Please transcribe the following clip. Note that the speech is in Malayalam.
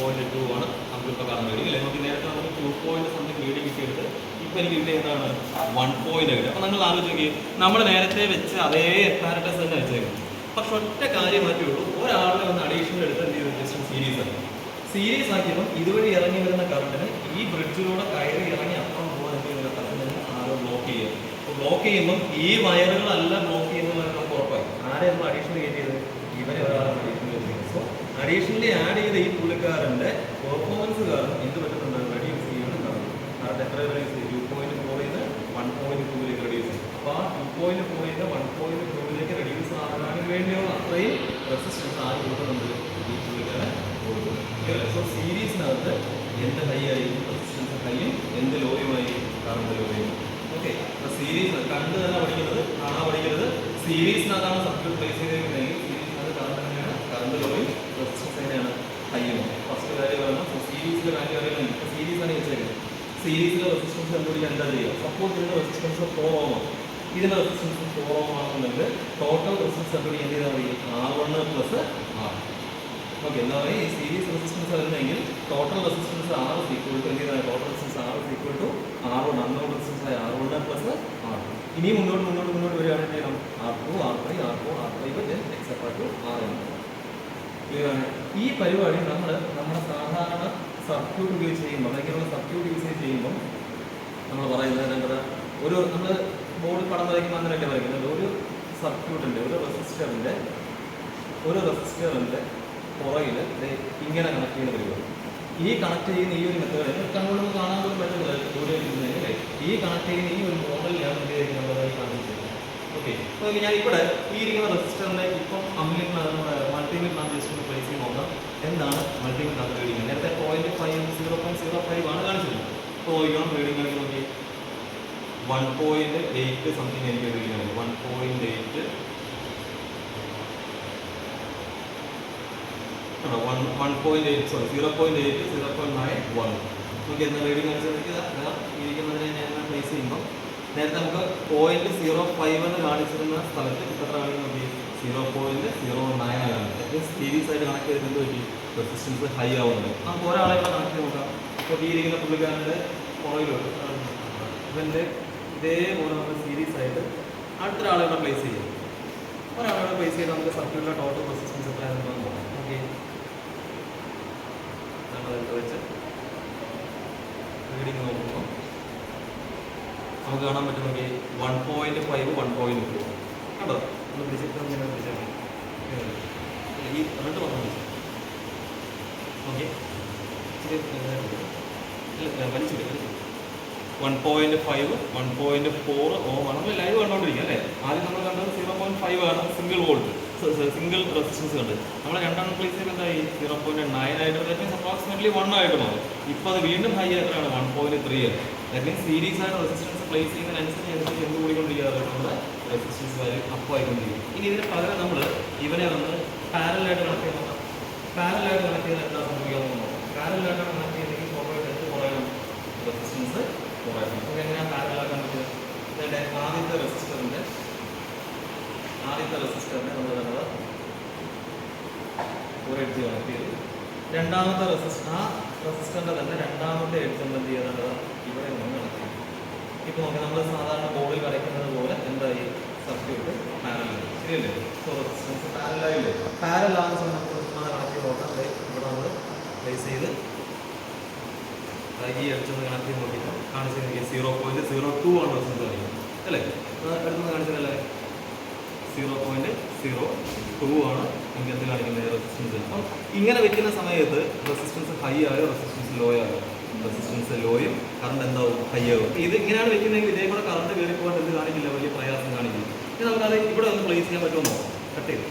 പോയിന്റ് ടു ആണ് നമുക്ക് ഇപ്പോൾ കാണാൻ കഴിയും അല്ലേ? നമുക്ക് നേരത്തെ നമുക്ക് ടു പോയിന്റ് സംതിങ് റീഡിങ് കിട്ടിയെടുത്ത് ഇപ്പം എനിക്ക് ഇവിടെ എന്താണ്? വൺ പോയിന്റ് കിട്ടും അപ്പോൾ നിങ്ങൾ ആലോചിച്ച് നോക്കി നമ്മൾ നേരത്തെ വെച്ച് അതേ പാരറ്റസ് തന്നെ വെച്ചേക്കും പക്ഷെ ഒറ്റ കാര്യം മാറ്റിയുള്ളൂ ഉള്ളൂ. ഒരാളെ ഒന്ന് അഡീഷണൽ എടുത്ത് എന്ത് ചെയ്തു ജസ്റ്റ് സീരീസ് ആണ് സീരീസ് ആക്കിയപ്പോൾ ഇതുവഴി ഇറങ്ങി വരുന്ന കറണ്ടിന് ഈ ബ്രിഡ്ജിലൂടെ കയറി ഇറങ്ങി അപ്പുറം പോകാൻ എന്ത് ചെയ്യുന്ന കറണ്ടിന് ആരോ ബ്ലോക്ക് ചെയ്യുക അപ്പോൾ ബ്ലോക്ക് ചെയ്യുമ്പോൾ ഈ വയറുകളല്ല ബ്ലോക്ക് ചെയ്യുന്നത് നമുക്ക് ഉറപ്പായി. ആരെ നമ്മൾ അഡീഷണൽ കയറ്റിയത് ഇവരെ ഒരാളെ അഡീഷണലി ആഡ് ചെയ്ത ഈ പുള്ളിക്കാരന്റെ പെർഫോമൻസ് കാരണം എന്ത് പറ്റുന്നുണ്ട്? റെഡ്യൂസ് ചെയ്യാണ് കാരണം എത്ര റെഡ്യൂസ് ചെയ്യും ടു പോയിന്റ് ഫോറിൽ നിന്ന് വൺ പോയിന്റ് ടൂവിലേക്ക് റെഡ്യൂസ് ചെയ്യും അപ്പോൾ ആ ടു പോയിന്റ് ഫോറിൽ നിന്ന് വൺ പോയിന്റ് ടൂവിലേക്ക് റെഡ്യൂസ് ആകാൻ വേണ്ടിയുള്ള അത്രയും റെസിസ്റ്റൻസ് ആര് കൊടുക്കുന്നുണ്ട്? ഈ പുള്ളിക്കാരൻ കൊടുക്കുന്നു. സോ സീരീസിനകത്ത് എന്ത് ഹൈ ആയിരിക്കും? റെസിസ്റ്റൻസ് ഹൈയും എന്ത് ലോയുമായി കറണ്ട് ലോയും ഓക്കെ സീരീസ് കണ്ട് തന്നെ പഠിക്കുന്നത് കാണാൻ പഠിക്കുന്നത് സീരീസിനകത്താണ് സർക്യൂട്ട് പ്ലേസ് ചെയ്തിരിക്കുന്നതെങ്കിൽ സീരീസിനകത്ത് കറണ്ട് എങ്ങനെയാണ് കറണ്ട് ലോയും റെസിസ്റ്റൻസ് എങ്ങനെയാണ് ഹൈയും ഫസ്റ്റ് കാര്യം പറയുമ്പോൾ സീരീസിലെ വാല്യൂ അറിയണം ഇപ്പോൾ സീരീസാണ് വെച്ചേക്കുന്നത് സീരീസിലെ കണ്ടുപിടിക്കാൻ എന്താ ചെയ്യുക? സപ്പോസ് ഇതിന്റെ റെസിസ്റ്റൻസ് ഫോർ ഓം ആണ് ഇതിന്റെ റെസിസ്റ്റൻസ് ഫോർ ഓം ആണെന്നുണ്ടെങ്കിൽ ടോട്ടൽ റെസിസ്റ്റൻസ് കണ്ടുപിടിക്കാൻ എന്ത് ചെയ്താൽ മതി? R one plus R okay എന്താ പറയുക? ഈ സീരീസ് റെസിസ്റ്റൻസ് വരുന്നെങ്കിൽ total resistance R is equal to എന്ത് total resistance R is equal to R one unknown resistance ആയ ആർ വൺ പ്ലസ് ആർ ഇനി മുന്നോട്ട് മുന്നോട്ട് മുന്നോട്ട് വരികയാണെങ്കിൽ ചെയ്യണം? R two R three R four R five then etcetera to R N ഈ പരിപാടി നമ്മൾ നമ്മുടെ സാധാരണ സർക്യൂട്ട് ഉപയോഗിച്ച് ചെയ്യുമ്പോൾ അല്ലെങ്കിൽ സർക്യൂട്ട് യൂസ് ചെയ്യുമ്പോൾ നമ്മൾ പറയുന്നത് എന്താ ഒരു നമ്മൾ ബോർഡ് പടം വരയ്ക്കുമ്പോൾ അങ്ങനെയൊക്കെ വരയ്ക്കുന്നത് ഒരു സർക്യൂട്ടിന്റെ ഒരു റെസിസ്റ്ററിന്റെ ഒരു റെസിസ്റ്ററിന്റെ പുറകിൽ ഇങ്ങനെ കണക്ട് ചെയ്യുന്ന പരിപാടി. ഈ കണക്ട് ചെയ്യുന്ന ഈ ഒരു മെത്തേഡ് കണ്ണുകൊണ്ട് കാണാൻ പോലും പറ്റുന്നില്ല ദൂരെ ഈ കണക്ട് ചെയ്യുന്ന ഈ ഒരു മോഡലിലാണ് എന്ത് ചെയ്യുന്നത്? നമ്മളതായി കാണിച്ചത് ഓക്കെ അപ്പോൾ ഞാൻ ഇവിടെ ഈ ഇരിക്കുന്ന റെസിസ്റ്ററിന്റെ ഇപ്പം അമ്മീറ്റർ മൾട്ടിമീറ്റർ ജസ്റ്റ് പ്ലേസ് ചെയ്യുന്ന ഒന്ന് എന്താണ് മൾട്ടിമീറ്റർ ട്രാൻസ് റീഡിങ് നേരത്തെ point five zero point zero five ആണ് കാണിച്ചത് ഇപ്പോൾ നോക്കിയാണ് റീഡിംഗ് നോക്കി വൺ പോയിന്റ് എയ്റ്റ് സംതിങ് എനിക്ക് ആണ് one point eight one one point eight sorry zero point eight zero point nine one നമുക്ക് എന്ന റീഡിംഗ് കാണിച്ചത്? ഇരിക്കുന്നതിനെ ഞാൻ പ്ലേസ് ചെയ്യുമ്പോൾ നേരത്തെ നമുക്ക് പോയിന്റ് സീറോ ഫൈവ് എന്ന് കാണിച്ചിരുന്ന സ്ഥലത്ത് എത്ര കാണിക്കുന്ന നോക്കി. സീറോ പോയിന്റ് സീറോ നയൻ ആകുന്നത് സീരീസ് ആയിട്ട് കണക്ട് ചെയ്തിട്ട് പറ്റി? റെസിസ്റ്റൻസ് ഹൈ ആവുന്നുണ്ട്. നമുക്ക് ഒരാളെ കണക്ട് നോക്കാം. അപ്പോൾ ഈ ഇരിക്കുന്ന പുള്ളിക്കാരന്റെ പുറകിലോട്ട് ഇവന്റെ ഇതേപോലെ നമുക്ക് സീരീസ് ആയിട്ട് അടുത്തൊരാളെ കൂടെ പ്ലേസ് ചെയ്യും. ഒരാളെ പ്ലേസ് ചെയ്ത് നമുക്ക് സർക്യൂട്ടിലെ ടോട്ടൽ റെസിസ്റ്റൻസ് എത്രയാണെന്ന് നോക്കാം. ഓക്കെ നമ്മളെടുത്ത് വെച്ച് റീഡിങ് നോക്കുമ്പോൾ നമുക്ക് കാണാൻ പറ്റുന്നെങ്കിൽ one point five one point two കണ്ടോ? ഒന്ന് പിടിച്ചിട്ട് ഇങ്ങനെ പിടിച്ചാൽ മതി. ഈ റെഡ് പത്രം പിടിച്ചു. ഓക്കെ വലിച്ചിട്ട് one point five one point four ohm ആണ് നമ്മൾ ലൈവ് കണ്ടോണ്ടിരിക്കുക അല്ലേ? ആദ്യം നമ്മൾ കണ്ടത് സീറോ പോയിന്റ് ഫൈവ് ആണ് സിംഗിൾ വോൾട്ട് സിംഗിൾ റെസിസ്റ്റൻസ് ഉണ്ട്. നമ്മൾ രണ്ടാം പ്ലേസ് എന്തായി? സീറോ പോയിന്റ് നയൻ ആയിട്ട് ദാറ്റ് മീൻസ് അപ്രോക്സിമേറ്റ്ലി വൺ ആയിട്ട് മാറും ഇപ്പോൾ അത് വീണ്ടും ഹൈ ആയിട്ടാണ് വൺ പോയിന്റ് ത്രീ ആണ് ദാറ്റ് മീൻസ് സീരീസ് ആയിട്ട് റെസിസ്റ്റൻസ് പ്ലേസ് ചെയ്യുന്നതിനനുസരിച്ച് എന്ത് കൂടിക്കൊണ്ടിരിക്കുക നമ്മുടെ റെസിസ്റ്റൻസ് വാല്യൂ അപ്പ് ആയിക്കൊണ്ടിരിക്കും ഇനി ഇതിന് പകരം നമ്മൾ ഇവനെ വന്ന് പാരലായിട്ട് കണക്ട് ചെയ്യാൻ നോക്കാം. പാരലായിട്ട് കണക്ട് ചെയ്താൽ എന്താ സംഭവിക്കാമെന്ന് പാരലായിട്ട് കണക്ട് ചെയ്തെങ്കിൽ എന്ത് കുറയണം റെസിസ്റ്റൻസ് എഡ്ജ് രണ്ടാമത്തെ റെസിസ്റ്റർ ആ റെസിസ്റ്ററിന്റെ തന്നെ രണ്ടാമത്തെ എഡ്ജ് നമ്മൾ എന്ത് ചെയ്യുന്നത് ഇവിടെ നിന്ന് കണക്ട് ഇപ്പോൾ നോക്കാം നമ്മൾ സാധാരണ ബോർഡിൽ കളിക്കുന്നത് പോലെ എന്തായി സർക്യൂട്ട് ശരിയല്ലേ പാരലായില്ലേ പാരലാകുന്ന സമയത്ത് കണക്ട് ചെയ്ത് നോക്കാം ഇവിടെ നമ്മൾ പ്ലേസ് ചെയ്ത് ഈ അടിച്ചൊന്ന് കണക്ട് ചെയ്ത് നോക്കിയിട്ട് കാണിച്ചിരുന്നെങ്കിൽ സീറോ പോയിന്റ് സീറോ ടു ആണ് പെർസെന്റ് അല്ലേ? അടുത്തൊന്ന് കാണിച്ചതല്ലേ? സീറോ പോയിന്റ് സീറോ ടു ആണ് എന്ത് കാണിക്കുന്നത് റെസിസ്റ്റൻസ് അപ്പം ഇങ്ങനെ വെക്കുന്ന സമയത്ത് റെസിസ്റ്റൻസ് ഹൈ ആയോ റെസിസ്റ്റൻസ് ലോ ആയോ? റെസിസ്റ്റൻസ് ലോയും കറണ്ട് എന്താവും? ഹൈ ആവും. ഇത് ഇങ്ങനെയാണ് വെക്കുന്നതെങ്കിൽ ഇതേ കൂടെ കറണ്ട് കയറി പോകാൻ കാണിക്കില്ല? വലിയ പ്രയാസം കാണിക്കില്ല. ഇനി നമുക്കത് ഇവിടെ ഒന്ന് പ്ലേസ് ചെയ്യാൻ പറ്റുമോ കട്ട് ചെയ്ത്.